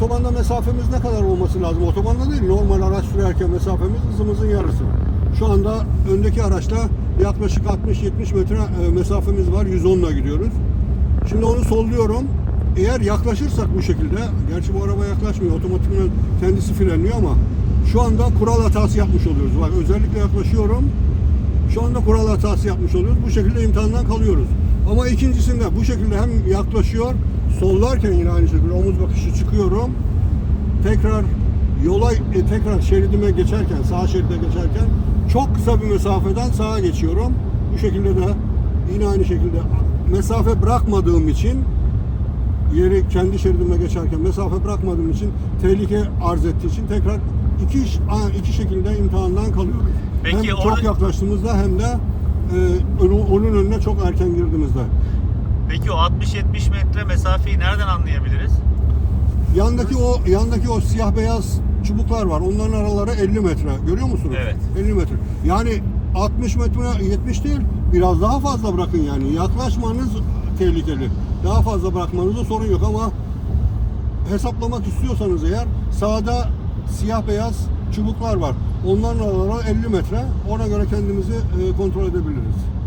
otobanda mesafemiz ne kadar olması lazım? Otobanda değil, normal araç sürerken mesafemiz hızımızın yarısı. Şu anda öndeki araçta yaklaşık 60-70 metre e, mesafemiz var. 110 ile gidiyoruz. Şimdi onu solluyorum. Eğer yaklaşırsak bu şekilde, gerçi bu araba yaklaşmıyor, otomatikman kendisi frenliyor ama şu anda kural hatası yapmış oluyoruz. Bak özellikle yaklaşıyorum. Şu anda kural hatası yapmış oluyoruz. Bu şekilde imtihandan kalıyoruz. Ama ikincisinde bu şekilde hem yaklaşıyor, sollarken yine aynı şekilde omuz bakışı çıkıyorum. Tekrar yola e, tekrar şeridime geçerken, sağ şeride geçerken çok kısa bir mesafeden sağa geçiyorum. Bu şekilde de yine aynı şekilde mesafe bırakmadığım için yeri kendi şeridime geçerken mesafe bırakmadığım için tehlike arz ettiği için tekrar iki iki şekilde imtihandan kalıyoruz. Peki hem orada- çok yaklaştığımızda hem de e, onun önüne çok erken girdiğimizde. Peki o 60-70 metre mesafeyi nereden anlayabiliriz? Yandaki o yandaki o siyah beyaz çubuklar var. Onların araları 50 metre. Görüyor musunuz? Evet. 50 metre. Yani 60 metre 70 değil biraz daha fazla bırakın yani. Yaklaşmanız tehlikeli. Daha fazla bırakmanızda sorun yok ama hesaplamak istiyorsanız eğer sağda siyah beyaz çubuklar var. Onların araları 50 metre. Ona göre kendimizi e, kontrol edebiliriz.